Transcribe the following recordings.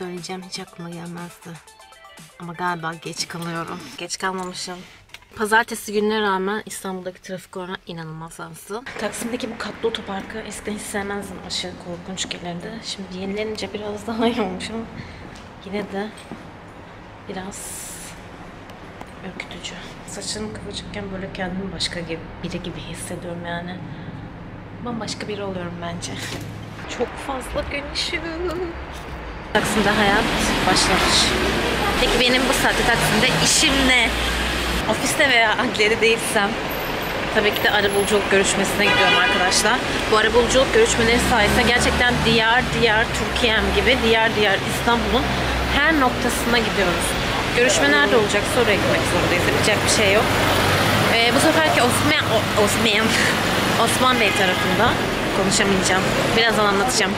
söyleyeceğim hiç aklıma gelmezdi. Ama galiba geç kalıyorum. Geç kalmamışım. Pazartesi gününe rağmen İstanbul'daki trafik oranı inanılmaz azdı. Taksim'deki bu katlı otoparkı eskiden hiç sevmezdim aşırı korkunç gelirdi. Şimdi yenilenince biraz daha iyi olmuş ama yine de biraz ürkütücü. Saçlarım kıvırcıkken böyle kendimi başka gibi, biri gibi hissediyorum yani. Bambaşka biri oluyorum bence. Çok fazla gün ışığı. Taksim'de hayat başlamış. Peki benim bu saatte Taksim'de işim ne? Ofiste veya adliyede değilsem tabii ki de arabuluculuk görüşmesine gidiyorum arkadaşlar. Bu arabuluculuk görüşmeleri sayesinde gerçekten diyar diyar Türkiye'm gibi diyar diyar İstanbul'un her noktasına gidiyoruz. Görüşme nerede olacak? Oraya gitmek zorundayız. Yapacak bir şey yok. Ee, bu seferki Osman, Osman, Osman Bey tarafında konuşamayacağım. Birazdan anlatacağım.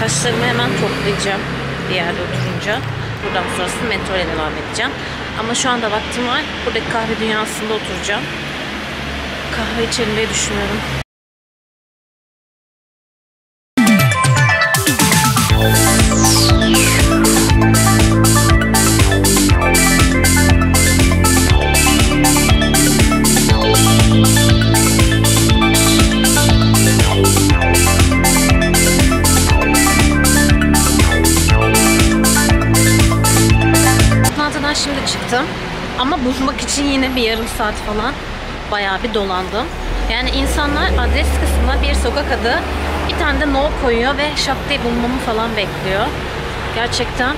Saçlarımı hemen toplayacağım bir yerde oturunca. Buradan sonrasında metro ile devam edeceğim. Ama şu anda vaktim var. Buradaki kahve dünyasında oturacağım. Kahve içelim diye düşünüyorum. Çıktım. Ama bulmak için yine bir yarım saat falan bayağı bir dolandım. Yani insanlar adres kısmına bir sokak adı, bir tane de no koyuyor ve diye bulmamı falan bekliyor. Gerçekten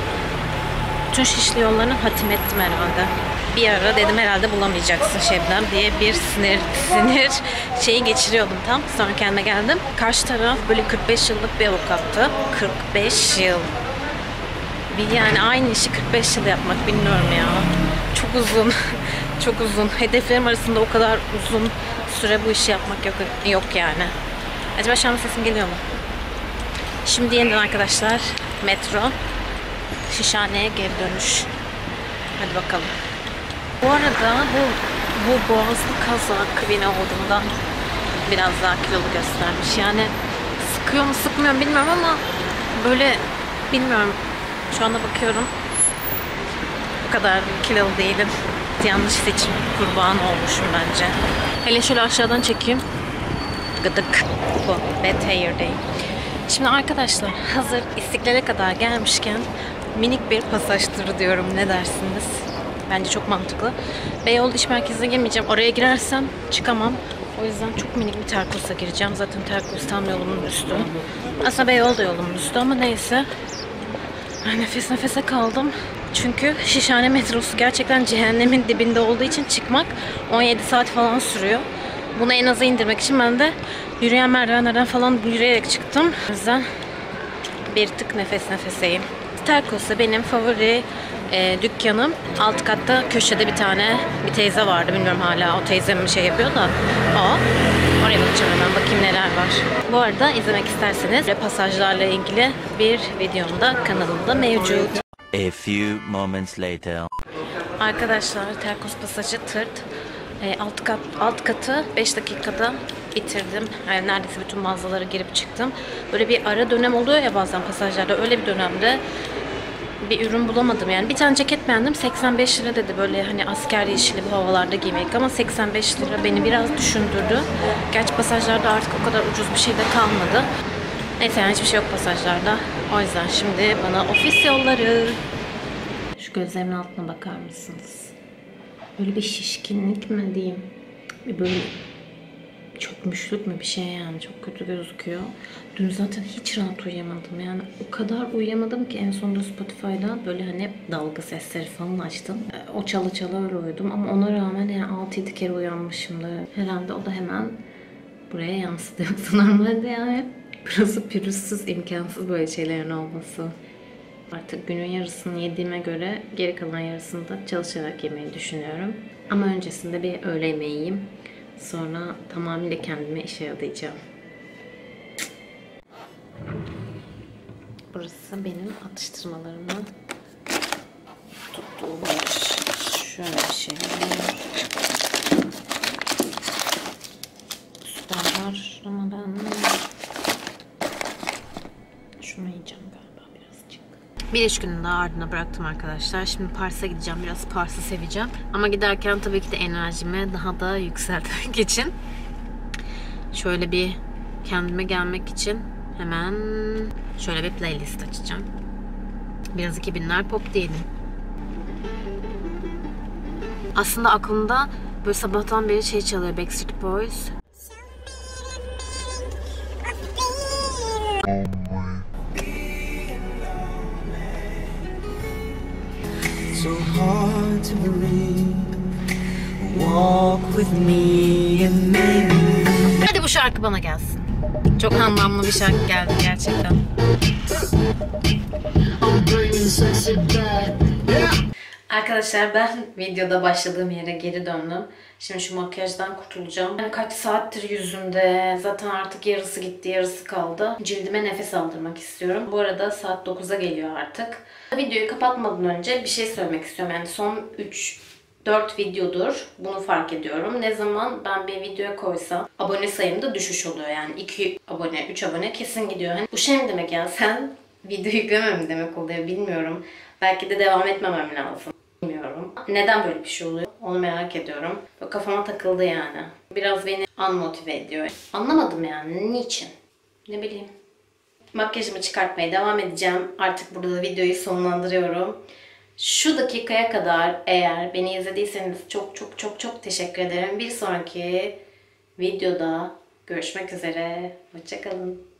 bütün şişli yollarını hatim ettim herhalde. Bir ara dedim herhalde bulamayacaksın Şebnem diye bir sinir sinir şeyi geçiriyordum tam. Sonra kendime geldim. Karşı taraf böyle 45 yıllık bir avukattı. 45 yıl. Bir yani aynı işi 45 yıl yapmak bilmiyorum ya. Çok uzun. Çok uzun. Hedeflerim arasında o kadar uzun süre bu işi yapmak yok, yok yani. Acaba şu an sesim geliyor mu? Şimdi yeniden arkadaşlar metro. Şişhane'ye geri dönüş. Hadi bakalım. Bu arada bu bu boğazlı kazak beni olduğundan biraz daha kilolu göstermiş. Yani sıkıyor mu sıkmıyor mu bilmiyorum ama böyle bilmiyorum. Şu anda bakıyorum. Kadar kilolu değilim. Yanlış seçim kurbanı olmuşum bence. Hele şöyle aşağıdan çekeyim. Gıdık. Bu. Bad hair day. Şimdi arkadaşlar hazır istiklale kadar gelmişken minik bir pasaj turu diyorum. Ne dersiniz? Bence çok mantıklı. Beyoğlu İş Merkezi'ne girmeyeceğim. Oraya girersem çıkamam. O yüzden çok minik bir Terkos'a gireceğim. Zaten Terkos tam yolumun üstü. Aslında Beyoğlu da yolumun üstü ama neyse. Nefes nefese kaldım. Çünkü Şişhane metrosu gerçekten cehennemin dibinde olduğu için çıkmak 17 saat falan sürüyor. Bunu en aza indirmek için ben de yürüyen merdivenlerden falan yürüyerek çıktım. O yüzden bir tık nefes nefeseyim. Terkos'ta benim favori e, dükkanım. Alt katta köşede bir tane bir teyze vardı. Bilmiyorum hala o teyze mi şey yapıyor da o. Oraya bakacağım hemen bakayım neler var. Bu arada izlemek isterseniz pasajlarla ilgili bir videom da kanalımda mevcut. A few moments later. Arkadaşlar Terkos Pasajı tırt. E, alt, kat, alt katı 5 dakikada bitirdim. Yani neredeyse bütün mağazalara girip çıktım. Böyle bir ara dönem oluyor ya bazen pasajlarda. Öyle bir dönemde bir ürün bulamadım. Yani bir tane ceket beğendim. 85 lira dedi böyle hani asker yeşili bu havalarda giymek ama 85 lira beni biraz düşündürdü. Gerçi pasajlarda artık o kadar ucuz bir şey de kalmadı. Neyse yani hiçbir şey yok pasajlarda. O yüzden şimdi bana ofis yolları. Gözlerimin altına bakar mısınız? Böyle bir şişkinlik mi diyeyim? Bir böyle çökmüşlük mü bir şey yani çok kötü gözüküyor. Dün zaten hiç rahat uyuyamadım yani o kadar uyuyamadım ki en sonunda Spotify'da böyle hani dalga sesleri falan açtım. Ee, O çalı çalı öyle uyudum ama ona rağmen yani 6-7 kere uyanmışımdır. Herhalde o da hemen buraya yansıdı. Yoksa normalde yani burası pürüzsüz imkansız böyle şeylerin olması. Artık günün yarısını yediğime göre geri kalan yarısını da çalışarak yemeyi düşünüyorum. Ama öncesinde bir öğle yemeği yiyeyim. Sonra tamamıyla kendime işe adayacağım. Burası benim atıştırmalarımı tuttuğum yer. Şöyle bir şey var. Süper var ama ben şunu yiyeceğim galiba birazcık. Bir iş gününü daha ardına bıraktım arkadaşlar. Şimdi Pars'a gideceğim. Biraz Pars'ı seveceğim. Ama giderken tabii ki de enerjimi daha da yükseltmek için şöyle bir kendime gelmek için hemen şöyle bir playlist açacağım. Biraz 2000'ler pop diyelim. Aslında aklımda böyle sabahtan beri şey çalıyor Backstreet Boys. To believe. Walk with me and maybe Hadi bu şarkı bana gelsin. Çok anlamlı bir şarkı geldi gerçekten. Arkadaşlar ben videoda başladığım yere geri döndüm. Şimdi şu makyajdan kurtulacağım. Yani kaç saattir yüzümde. Zaten artık yarısı gitti, yarısı kaldı. Cildime nefes aldırmak istiyorum. Bu arada saat 9'a geliyor artık. Videoyu kapatmadan önce bir şey söylemek istiyorum. Yani son 3 4 videodur bunu fark ediyorum. Ne zaman ben bir videoya koysam abone sayımda düşüş oluyor. Yani 2 abone, 3 abone kesin gidiyor. Hani bu şey mi demek yani sen video yükleme mi demek oluyor bilmiyorum. Belki de devam etmemem lazım. Neden böyle bir şey oluyor? Onu merak ediyorum. Böyle kafama takıldı yani. Biraz beni unmotive ediyor. Anlamadım yani. Niçin? Ne bileyim. Makyajımı çıkartmaya devam edeceğim. Artık burada da videoyu sonlandırıyorum. Şu dakikaya kadar eğer beni izlediyseniz çok çok çok çok teşekkür ederim. Bir sonraki videoda görüşmek üzere. Hoşçakalın.